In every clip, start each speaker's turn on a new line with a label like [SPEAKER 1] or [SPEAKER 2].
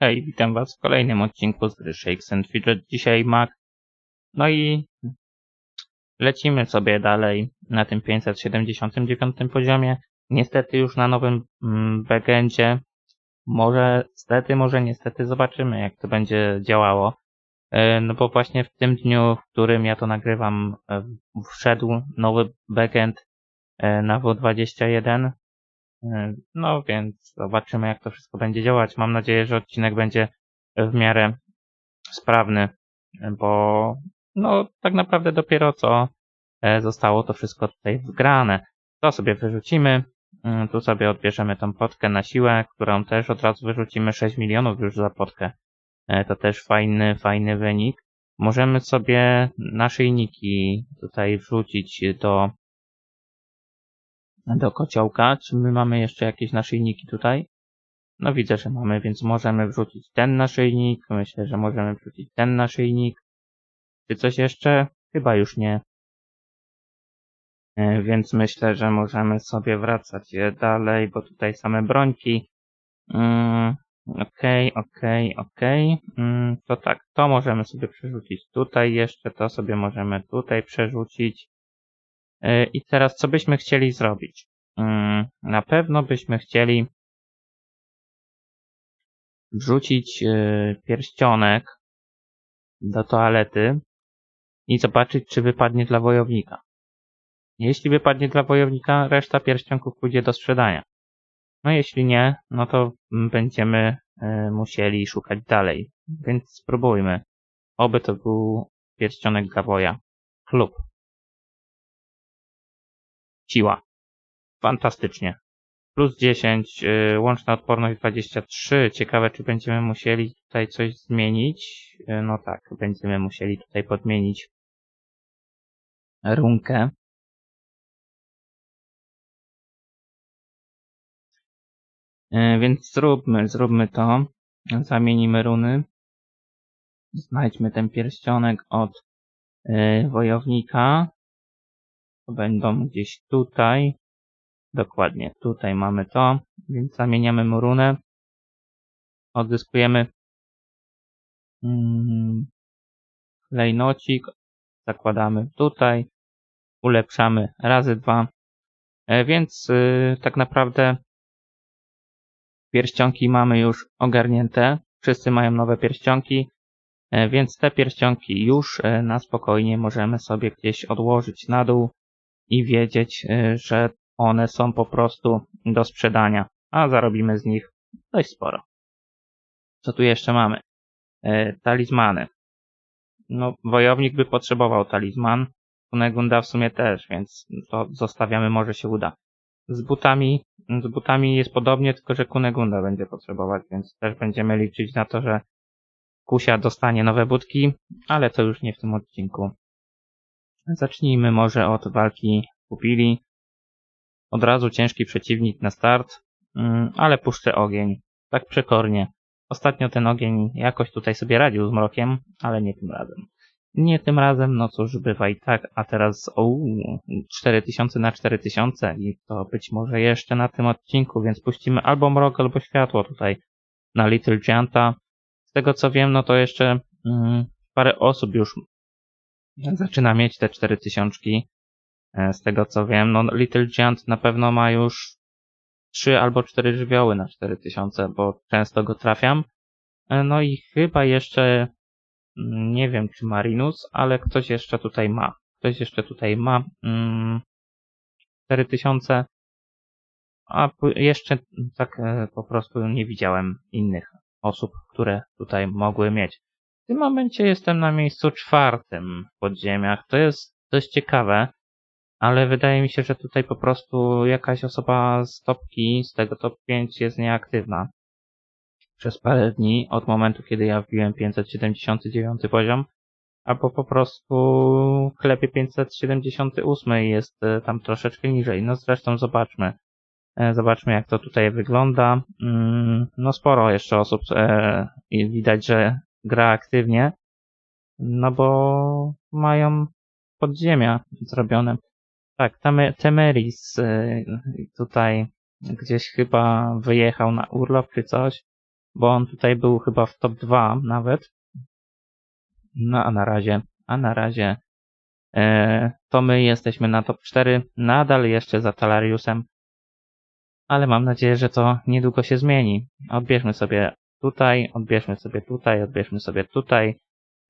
[SPEAKER 1] Hej, witam Was w kolejnym odcinku z gry Shakes and Fidget. Dzisiaj Mac. No i lecimy sobie dalej na tym 579 poziomie. Niestety już na nowym mm, backendzie. Może stety, może niestety zobaczymy jak to będzie działało. E, No bo właśnie w tym dniu, w którym ja to nagrywam, e, wszedł nowy backend e, na W21. E, No więc zobaczymy jak to wszystko będzie działać. Mam nadzieję, że odcinek będzie w miarę sprawny, bo no tak naprawdę dopiero co e, zostało to wszystko tutaj wgrane. To sobie wyrzucimy. Mm, Tu sobie odbierzemy tą potkę na siłę, którą też od razu wyrzucimy 6 milionów już za potkę. E, To też fajny, fajny wynik. Możemy sobie naszyjniki tutaj wrzucić do do kociołka. Czy my mamy jeszcze jakieś naszyjniki tutaj? No widzę, że mamy, więc możemy wrzucić ten naszyjnik. Myślę, że możemy wrzucić ten naszyjnik. Czy coś jeszcze? Chyba już nie. E, Więc myślę, że możemy sobie wracać dalej, bo tutaj same brońki. Mm, Okej, okej, okej. Mm, To tak, to możemy sobie przerzucić tutaj jeszcze, to sobie możemy tutaj przerzucić. E, I teraz co byśmy chcieli zrobić? Mm, Na pewno byśmy chcieli wrzucić e, pierścionek do toalety i zobaczyć, czy wypadnie dla wojownika. Jeśli wypadnie dla wojownika, reszta pierścionków pójdzie do sprzedania. No jeśli nie, no to będziemy e, musieli szukać dalej. Więc spróbujmy. Oby to był pierścionek dla woja. Klub. Siła. Fantastycznie. Plus 10, y, łączna odporność 23. Ciekawe, czy będziemy musieli tutaj coś zmienić. Y, No tak, będziemy musieli tutaj podmienić runkę. Y, Więc zróbmy, zróbmy to. Zamienimy runy. Znajdźmy ten pierścionek od wojownika. Będą gdzieś tutaj. Dokładnie, tutaj mamy to, więc zamieniamy mu runę. Odzyskujemy mm, klejnocik, zakładamy tutaj, ulepszamy razy dwa. E, Więc y, tak naprawdę pierścionki mamy już ogarnięte. Wszyscy mają nowe pierścionki, e, więc te pierścionki już e, na spokojnie możemy sobie gdzieś odłożyć na dół i wiedzieć, e, że one są po prostu do sprzedania, a zarobimy z nich dość sporo. Co tu jeszcze mamy? E, talizmany. No, wojownik by potrzebował talizman, Kunegunda w sumie też, więc to zostawiamy, może się uda. Z butami, z butami jest podobnie, tylko że Kunegunda będzie potrzebować, więc też będziemy liczyć na to, że Kusia dostanie nowe butki, ale to już nie w tym odcinku. Zacznijmy może od walki pupili. Od razu ciężki przeciwnik na start, mm, ale puszczę ogień. Tak przekornie. Ostatnio ten ogień jakoś tutaj sobie radził z mrokiem, ale nie tym razem. Nie tym razem, no cóż, bywa i tak, a teraz o 4000 na 4000 i to być może jeszcze na tym odcinku, więc puścimy albo mrok, albo światło tutaj na Little Gianta. Z tego co wiem, no to jeszcze mm, parę osób już zaczyna mieć te 4000. E, Z tego co wiem, no Little Giant na pewno ma już 3 albo 4 żywioły na 4000, bo często go trafiam. E, No i chyba jeszcze mm, nie wiem czy Marinus, ale ktoś jeszcze tutaj ma. Ktoś jeszcze tutaj ma mm, 4000. A jeszcze tak e, po prostu nie widziałem innych osób, które tutaj mogły mieć. W tym momencie jestem na miejscu czwartym w podziemiach. To jest dość ciekawe, ale wydaje mi się, że tutaj po prostu jakaś osoba z topki, z tego top 5 jest nieaktywna. Przez parę dni od momentu, kiedy ja wbiłem 579 poziom, albo po prostu klepie 578 i jest e, tam troszeczkę niżej. No zresztą zobaczmy. E, Zobaczmy jak to tutaj wygląda. Mm, No sporo jeszcze osób e, widać, że gra aktywnie. No bo mają podziemia zrobione. Tak, Temeris y, tutaj gdzieś chyba wyjechał na urlop czy coś. bo on tutaj był chyba w top 2 nawet. No a na razie, a na razie e, to my jesteśmy na top 4, nadal jeszcze za Talariusem, ale mam nadzieję, że to niedługo się zmieni. Odbierzmy sobie tutaj, odbierzmy sobie tutaj, odbierzmy sobie tutaj.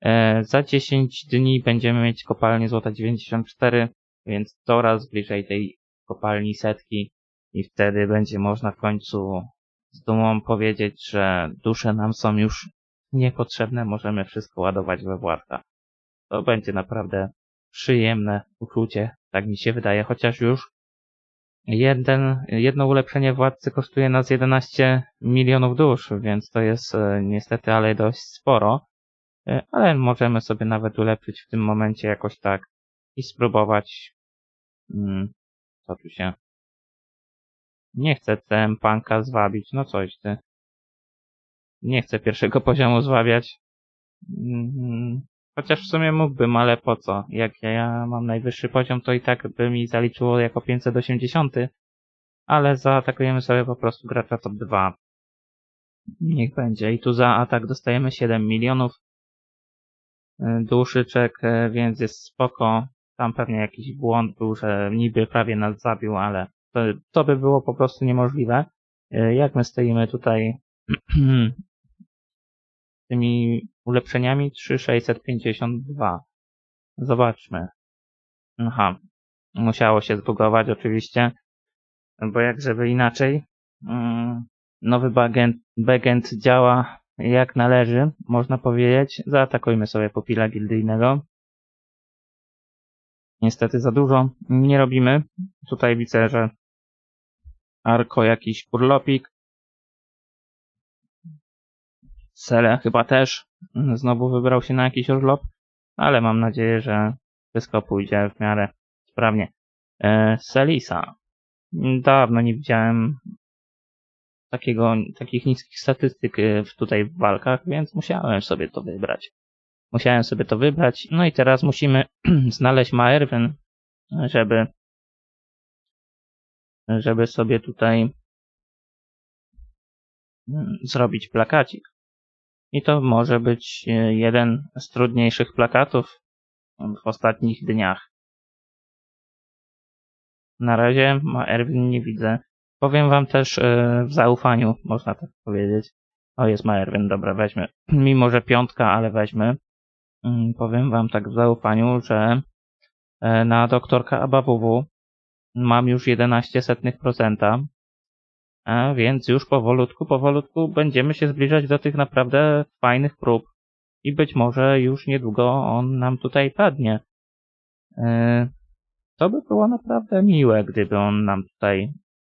[SPEAKER 1] E, za 10 dni będziemy mieć kopalnię złota 94, więc coraz bliżej tej kopalni setki i wtedy będzie można w końcu z dumą powiedzieć, że dusze nam są już niepotrzebne, możemy wszystko ładować we Władka. To będzie naprawdę przyjemne uczucie, tak mi się wydaje, chociaż już jeden, jedno ulepszenie władcy kosztuje nas 11 milionów dusz, więc to jest e, niestety ale dość sporo, e, ale możemy sobie nawet ulepszyć w tym momencie jakoś tak i spróbować hmm, co tu się nie chcę CM Punka zwabić, no coś ty. Nie chcę pierwszego poziomu zwabiać. Mm, Chociaż w sumie mógłbym, ale po co? Jak ja mam najwyższy poziom, to i tak by mi zaliczyło jako 580. Ale zaatakujemy sobie po prostu gracza top 2. Niech będzie. I tu za atak dostajemy 7 milionów y, duszyczek, y, więc jest spoko. Tam pewnie jakiś błąd był, że niby prawie nas zabił, ale to, to by było po prostu niemożliwe. Y, jak my stoimy tutaj tymi ulepszeniami 3652. Zobaczmy. Aha. Musiało się zbugować oczywiście, bo jak żeby inaczej. Mm, nowy backend, backend działa jak należy, można powiedzieć. Zaatakujmy sobie pupila gildyjnego. Niestety za dużo nie robimy. Tutaj widzę, że Arko jakiś urlopik. Sele chyba też znowu wybrał się na jakiś urlop, ale mam nadzieję, że wszystko pójdzie w miarę sprawnie. E, Selisa. Dawno nie widziałem takiego, takich niskich statystyk e, tutaj w walkach, więc musiałem sobie to wybrać. Musiałem sobie to wybrać. No i teraz musimy znaleźć Maerwyn, żeby żeby sobie tutaj mm, zrobić plakacik. I to może być e, jeden z trudniejszych plakatów w ostatnich dniach. Na razie ma Erwin nie widzę. Powiem wam też e, w zaufaniu, można tak powiedzieć. O, jest ma Erwin, dobra, weźmy. Mimo, że piątka, ale weźmy. Mm, powiem wam tak w zaufaniu, że e, na doktorka ABAWW mam już 11%, a więc już powolutku, powolutku będziemy się zbliżać do tych naprawdę fajnych prób i być może już niedługo on nam tutaj padnie. E, to by było naprawdę miłe, gdyby on nam tutaj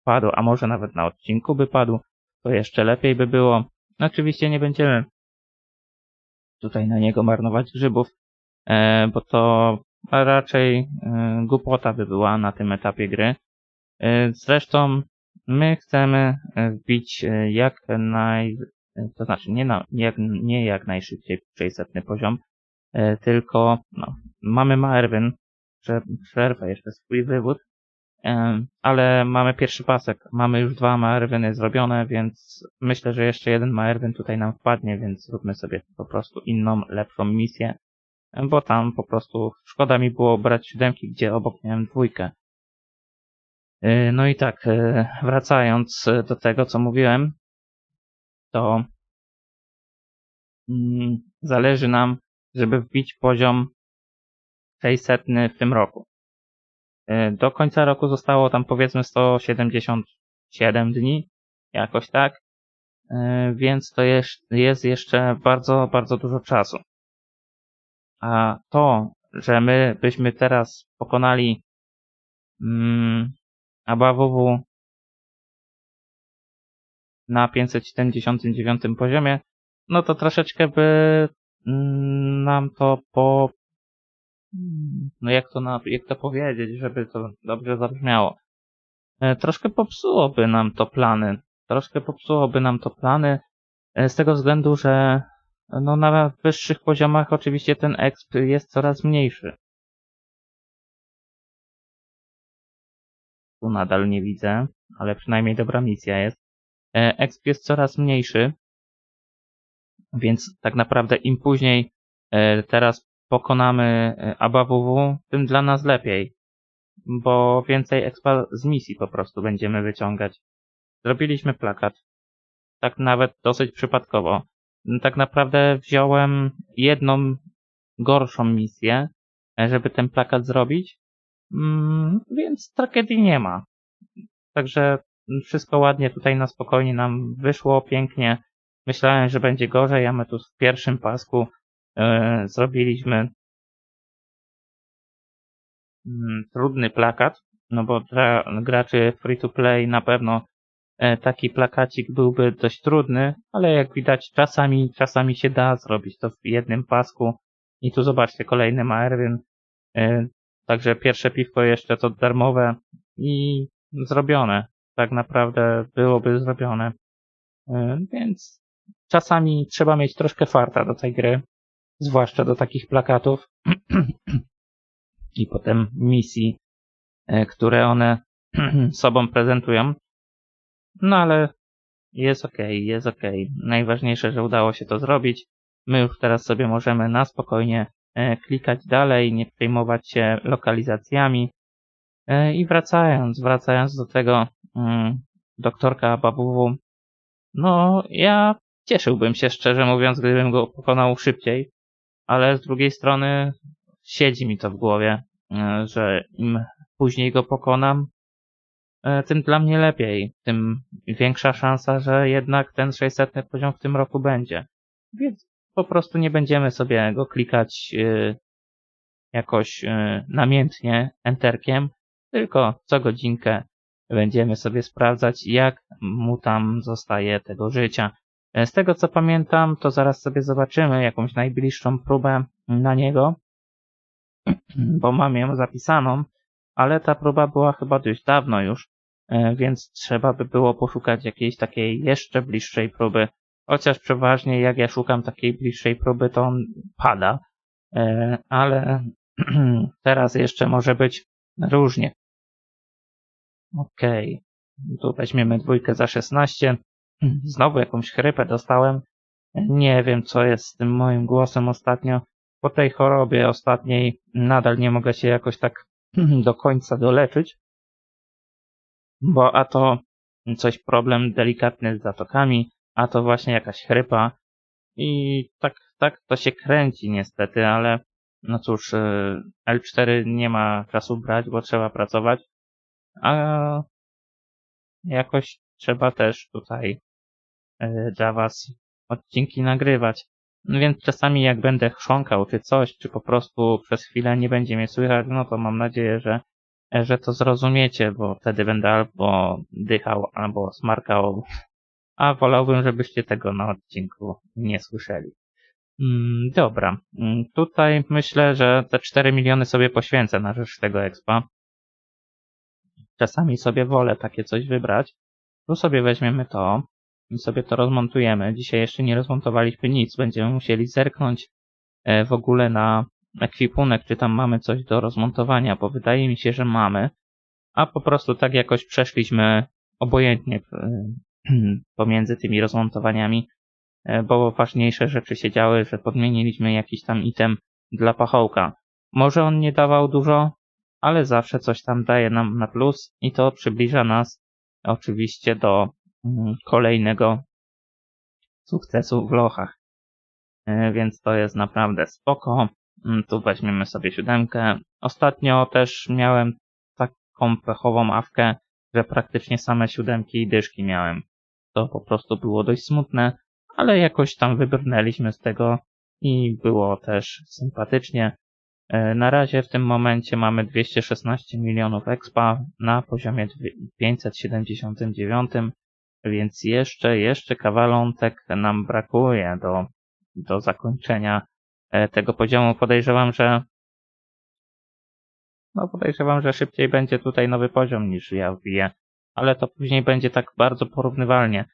[SPEAKER 1] padł, a może nawet na odcinku by padł, to jeszcze lepiej by było. Oczywiście nie będziemy tutaj na niego marnować grzybów, e, bo to raczej e, głupota by była na tym etapie gry. Zresztą My chcemy e, wbić e, jak naj... E, to znaczy nie, na, nie, jak, nie jak najszybciej 600 poziom, tylko no, mamy Maerwyn, przerwę jeszcze swój wywód, ale mamy pierwszy pasek, mamy już dwa Maerwyny zrobione, więc myślę, że jeszcze jeden Maerwyn tutaj nam wpadnie, więc zróbmy sobie po prostu inną, lepszą misję, bo tam po prostu szkoda mi było brać siódemki, gdzie obok miałem dwójkę. E, no i tak, e, wracając e, do tego, co mówiłem, to mm, zależy nam, żeby wbić poziom 600 w tym roku. Do końca roku zostało tam powiedzmy 177 dni, jakoś tak, więc to jest, jest jeszcze bardzo, bardzo dużo czasu. A to, że my byśmy teraz pokonali mm, a BAWW na 579 poziomie, no to troszeczkę by mm, nam to po no jak to, na, jak to powiedzieć, żeby to dobrze zabrzmiało. E, troszkę popsułoby nam to plany. Troszkę popsułoby nam to plany e, z tego względu, że no na wyższych poziomach oczywiście ten exp jest coraz mniejszy. Tu nadal nie widzę, ale przynajmniej dobra misja jest. E, exp jest coraz mniejszy, Więc tak naprawdę im później e, teraz pokonamy e, ABWW, tym dla nas lepiej. Bo więcej expa z misji po prostu będziemy wyciągać. Zrobiliśmy plakat. Tak nawet dosyć przypadkowo. Tak naprawdę wziąłem jedną gorszą misję, żeby ten plakat zrobić. Mm, więc tragedii nie ma. Także wszystko ładnie tutaj na spokojnie nam wyszło, pięknie. Myślałem, że będzie gorzej, a my tu w pierwszym pasku e, zrobiliśmy mm, trudny plakat, no bo dla graczy free to play na pewno e, taki plakacik byłby dość trudny, ale jak widać czasami, czasami się da zrobić to w jednym pasku. I tu zobaczcie, kolejny ma Erwin. E, także pierwsze piwko jeszcze to darmowe i zrobione. Tak naprawdę byłoby zrobione. E, więc czasami trzeba mieć troszkę farta do tej gry, zwłaszcza do takich plakatów i potem misji, e, które one sobą prezentują. No ale jest ok, jest ok. Najważniejsze, że udało się to zrobić. My już teraz sobie możemy na spokojnie klikać dalej, nie przejmować się lokalizacjami. E, I wracając, wracając do tego mm, doktorka Babuwu, no ja cieszyłbym się szczerze mówiąc, gdybym go pokonał szybciej, ale z drugiej strony siedzi mi to w głowie, e, że im później go pokonam, e, tym dla mnie lepiej, tym większa szansa, że jednak ten 600 poziom w tym roku będzie. Więc po prostu nie będziemy sobie go klikać e, jakoś namiętnie enterkiem, tylko co godzinkę będziemy sobie sprawdzać, jak mu tam zostaje tego życia. E, z tego co pamiętam, to zaraz sobie zobaczymy jakąś najbliższą próbę na niego, bo mam ją zapisaną, ale ta próba była chyba dość dawno już, e, więc trzeba by było poszukać jakiejś takiej jeszcze bliższej próby. Chociaż przeważnie jak ja szukam takiej bliższej próby, to on pada, e, ale teraz jeszcze może być różnie. Okej, okay. tu weźmiemy dwójkę za 16. Znowu jakąś chrypę dostałem. Nie wiem, co jest z tym moim głosem ostatnio. Po tej chorobie ostatniej nadal nie mogę się jakoś tak do końca doleczyć. Bo a to coś problem delikatny z zatokami, a to właśnie jakaś chrypa. I tak, tak to się kręci niestety, ale no cóż, y, L4 nie ma czasu brać, bo trzeba pracować. A jakoś trzeba też tutaj E, dla Was odcinki nagrywać. No więc czasami jak będę chrząkał czy coś, czy po prostu przez chwilę nie będzie mnie słychać, no to mam nadzieję, że, że to zrozumiecie, bo wtedy będę albo dychał, albo smarkał, a wolałbym, żebyście tego na odcinku nie słyszeli. Mm, dobra, mm, tutaj myślę, że te 4 miliony sobie poświęcę na rzecz tego expa. Czasami sobie wolę takie coś wybrać. Tu sobie weźmiemy to, i sobie to rozmontujemy. Dzisiaj jeszcze nie rozmontowaliśmy nic. Będziemy musieli zerknąć e, w ogóle na ekwipunek, czy tam mamy coś do rozmontowania, bo wydaje mi się, że mamy. A po prostu tak jakoś przeszliśmy obojętnie e, pomiędzy tymi rozmontowaniami, e, bo ważniejsze rzeczy się działy, że podmieniliśmy jakiś tam item dla pachołka. Może on nie dawał dużo, ale zawsze coś tam daje nam na plus i to przybliża nas oczywiście do Mhm, kolejnego sukcesu w lochach. E, więc to jest naprawdę spoko. Mm, tu weźmiemy sobie siódemkę. Ostatnio też miałem taką pechową awkę, że praktycznie same siódemki i dyszki miałem. To po prostu było dość smutne, ale jakoś tam wybrnęliśmy z tego i było też sympatycznie. E, na razie w tym momencie mamy 216 milionów expa na poziomie 579 więc jeszcze, jeszcze kawalątek nam brakuje do, do zakończenia e, tego poziomu. Podejrzewam, że no podejrzewam, że szybciej będzie tutaj nowy poziom niż ja wbiję, ale to później będzie tak bardzo porównywalnie,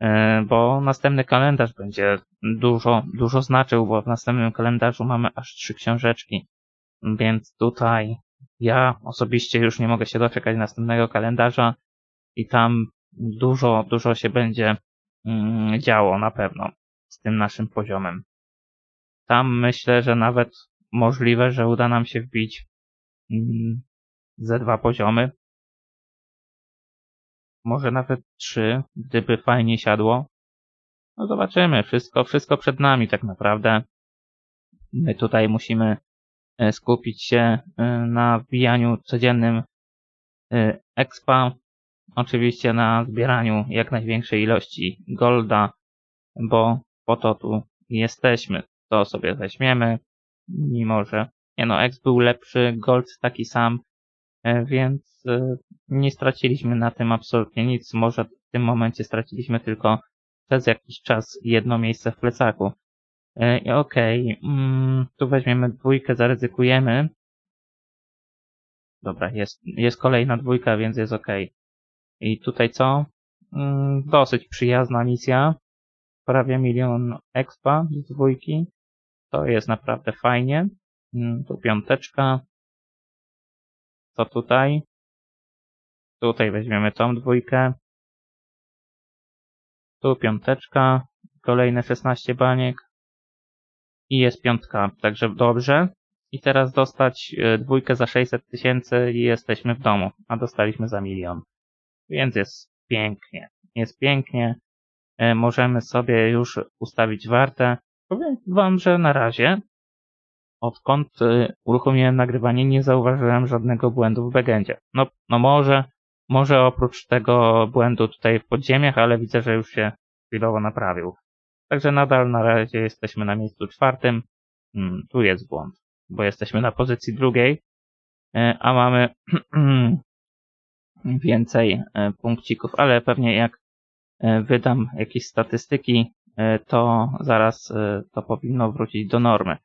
[SPEAKER 1] e, bo następny kalendarz będzie dużo, dużo znaczył, bo w następnym kalendarzu mamy aż trzy książeczki, więc tutaj ja osobiście już nie mogę się doczekać następnego kalendarza i tam dużo, dużo się będzie mm, działo na pewno. z tym naszym poziomem. Tam myślę, że nawet możliwe, że uda nam się wbić ze dwa poziomy. Może nawet trzy, gdyby fajnie siadło. No zobaczymy, wszystko, wszystko przed nami tak naprawdę. My tutaj musimy e, skupić się e, na wbijaniu codziennym e, expa, oczywiście na zbieraniu jak największej ilości golda, bo po to tu jesteśmy. To sobie weźmiemy, mimo że nie no, X był lepszy, Gold taki sam, więc nie straciliśmy na tym absolutnie nic. Może w tym momencie straciliśmy tylko przez jakiś czas jedno miejsce w plecaku. E, Okej, okay. mm, tu weźmiemy dwójkę, zaryzykujemy. Dobra, jest, jest kolejna dwójka, więc jest ok. I tutaj co? Mm, dosyć przyjazna misja. Prawie milion expa z dwójki. To jest naprawdę fajnie. Mm, tu piąteczka. Co tutaj? Tutaj weźmiemy tą dwójkę. Tu piąteczka, kolejne 16 baniek i jest piątka, także dobrze. I teraz dostać e, dwójkę za 600 tysięcy i jesteśmy w domu, a dostaliśmy za milion. Więc jest pięknie. Jest pięknie. E, możemy sobie już ustawić wartę. Powiem wam, że na razie odkąd e, uruchomiłem nagrywanie nie zauważyłem żadnego błędu w backendzie. No, no może może oprócz tego błędu tutaj w podziemiach, ale widzę, że już się chwilowo naprawił. Także nadal na razie jesteśmy na miejscu czwartym. Hmm, tu jest błąd, bo jesteśmy na pozycji drugiej, e, a mamy więcej e, punkcików, ale pewnie jak wydam jakieś statystyki, to zaraz to powinno wrócić do normy.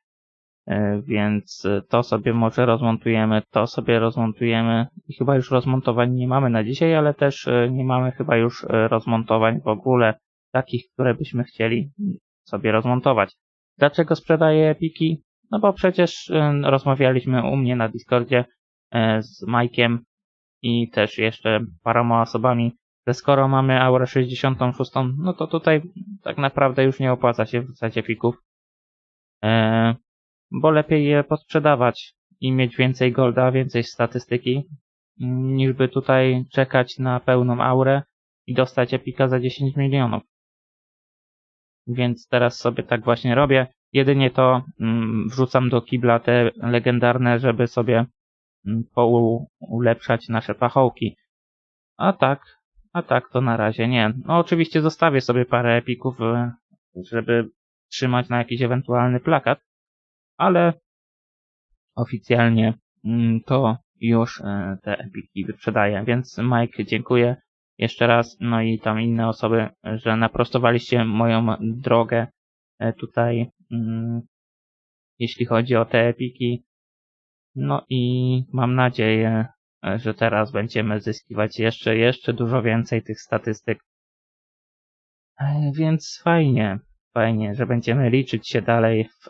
[SPEAKER 1] E, więc e, to sobie może rozmontujemy, to sobie rozmontujemy i chyba już rozmontowań nie mamy na dzisiaj, ale też e, nie mamy chyba już rozmontowań w ogóle takich, które byśmy chcieli sobie rozmontować. Dlaczego sprzedaję epiki? No bo przecież rozmawialiśmy u mnie na Discordzie z Majkiem i też jeszcze paroma osobami, że skoro mamy Aurę 66, no to tutaj tak naprawdę już nie opłaca się wrzucać epików bo lepiej je posprzedawać i mieć więcej golda, więcej statystyki, niż by tutaj czekać na pełną aurę i dostać epika za 10 milionów. Więc teraz sobie tak właśnie robię. Jedynie to mm, wrzucam do kibla te legendarne, żeby sobie mm, ulepszać nasze pachołki. A tak, a tak to na razie nie. No oczywiście zostawię sobie parę epików, e, żeby trzymać na jakiś ewentualny plakat, ale oficjalnie mm, to już e, te epiki wyprzedaję. Więc Mike, dziękuję jeszcze raz, no i tam inne osoby, że naprostowaliście moją drogę e, tutaj, mm, jeśli chodzi o te epiki. No i mam nadzieję, e, że teraz będziemy zyskiwać jeszcze, jeszcze dużo więcej tych statystyk. Więc fajnie, fajnie, że będziemy liczyć się dalej w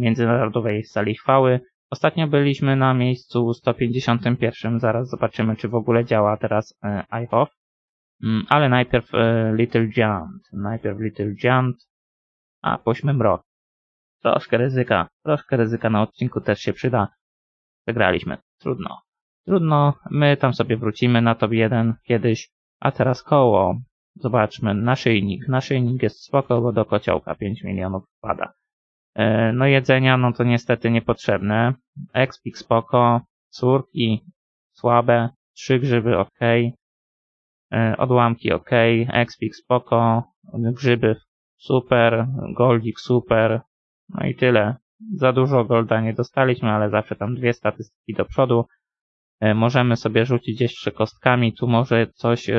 [SPEAKER 1] międzynarodowej sali chwały. Ostatnio byliśmy na miejscu 151, zaraz zobaczymy, czy w ogóle działa teraz e, iHof. Mm, ale najpierw e, Little Giant, najpierw Little Giant, a pośmy mrok. Troszkę ryzyka, troszkę ryzyka na odcinku też się przyda. Przegraliśmy, trudno. Trudno, my tam sobie wrócimy na top 1 kiedyś, a teraz koło. Zobaczmy, naszyjnik. Naszyjnik jest spoko, bo do kociołka 5 milionów wpada. E, no jedzenia, no to niestety niepotrzebne. Expik spoko, córki słabe, trzy grzyby ok, e, odłamki ok, Expik spoko, grzyby super, goldik super, no i tyle. Za dużo golda nie dostaliśmy, ale zawsze tam dwie statystyki do przodu. E, możemy sobie rzucić jeszcze kostkami, tu może coś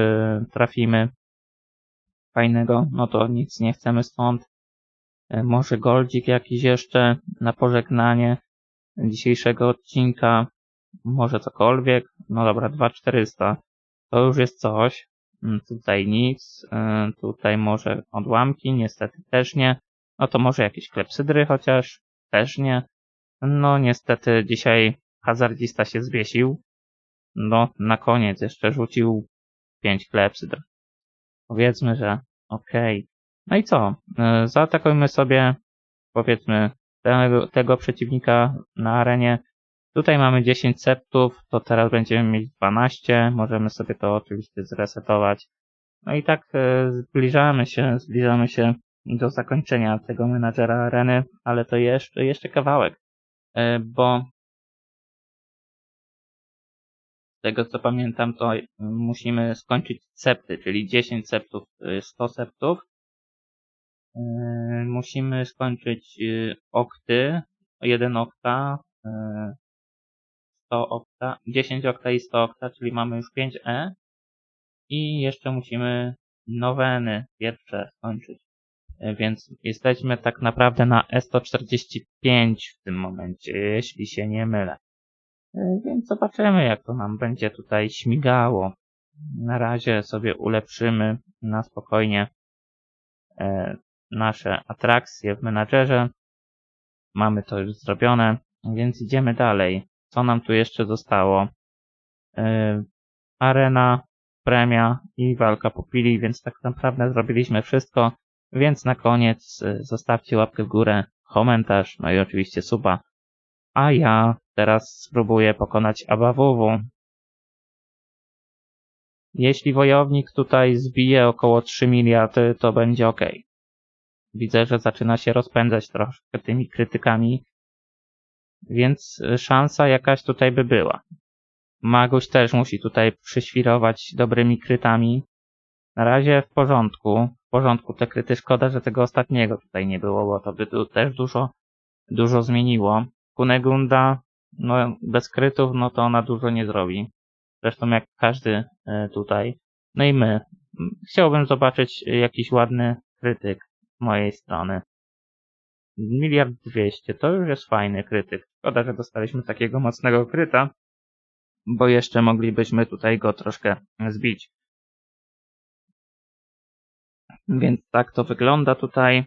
[SPEAKER 1] trafimy fajnego, no to nic nie chcemy stąd. E, może goldzik jakiś jeszcze na pożegnanie dzisiejszego odcinka. Może cokolwiek. No dobra, 2400. To już jest coś. Mm, tutaj nic. E, tutaj może odłamki. Niestety też nie. No to może jakieś klepsydry chociaż. Też nie. No niestety dzisiaj hazardzista się zwiesił. No na koniec jeszcze rzucił 5 klepsydr. Powiedzmy, że okej. Okay. No i co? E, Zaatakujmy sobie, powiedzmy, tego, tego przeciwnika na arenie. Tutaj mamy 10 septów, to teraz będziemy mieć 12. Możemy sobie to oczywiście zresetować. No i tak e, zbliżamy się, zbliżamy się do zakończenia tego menadżera areny, ale to jeszcze, jeszcze kawałek, E, bo z tego co pamiętam, to musimy skończyć septy, czyli 10 septów, y, 100 septów. Y, Musimy skończyć y, okty, 1 okta, y, 100 okta, 10 okta i 100 okta, czyli mamy już 5E. I jeszcze musimy noweny pierwsze skończyć. Więc jesteśmy tak naprawdę na E145 w tym momencie, jeśli się nie mylę. Więc zobaczymy, jak to nam będzie tutaj śmigało. Na razie sobie ulepszymy na spokojnie nasze atrakcje w menadżerze. Mamy to już zrobione, więc idziemy dalej. Co nam tu jeszcze zostało? E, Arena, premia i walka pupili, więc tak naprawdę zrobiliśmy wszystko. Więc na koniec e, zostawcie łapkę w górę, komentarz, no i oczywiście suba. A ja teraz spróbuję pokonać Abawuwu. Jeśli wojownik tutaj zbije około 3 miliardy, to będzie ok. Widzę, że zaczyna się rozpędzać troszkę tymi krytykami, więc szansa jakaś tutaj by była. Maguś też musi tutaj przyświrować dobrymi krytami. Na razie w porządku. W porządku te kryty. Szkoda, że tego ostatniego tutaj nie było, bo to by tu też dużo, dużo zmieniło. Kunegunda, no bez krytów, no to ona dużo nie zrobi. Zresztą jak każdy e, tutaj. No i my. Chciałbym zobaczyć jakiś ładny krytyk mojej strony. Miliard dwieście, to już jest fajny krytyk. Szkoda, że dostaliśmy takiego mocnego kryta, bo jeszcze moglibyśmy tutaj go troszkę zbić. Więc tak to wygląda tutaj.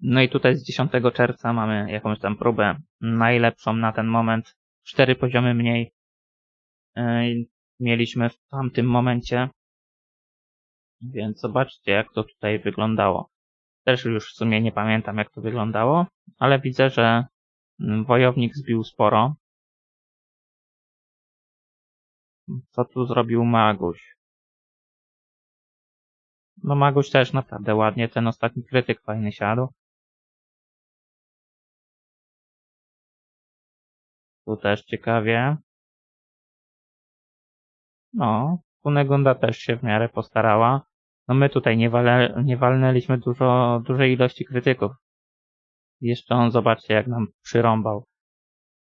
[SPEAKER 1] No i tutaj z 10 czerwca mamy jakąś tam próbę najlepszą na ten moment. Cztery poziomy mniej yy, mieliśmy w tamtym momencie. Więc zobaczcie jak to tutaj wyglądało. Też już w sumie nie pamiętam jak to wyglądało, ale widzę, że mm, wojownik zbił sporo. Co tu zrobił Maguś? No Maguś też naprawdę ładnie, ten ostatni krytyk fajny siadł. Tu też ciekawie. No, Kunegunda też się w miarę postarała. No my tutaj nie, wale, nie walnęliśmy dużo, dużej ilości krytyków. Jeszcze on, zobaczcie, jak nam przyrąbał.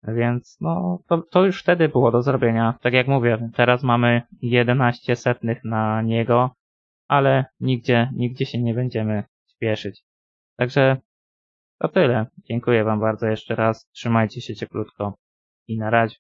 [SPEAKER 1] Więc no, to, to już wtedy było do zrobienia. Tak jak mówię, teraz mamy 11 setnych na niego, ale nigdzie, nigdzie się nie będziemy śpieszyć. Także to tyle. Dziękuję Wam bardzo jeszcze raz. Trzymajcie się cieplutko i na razie.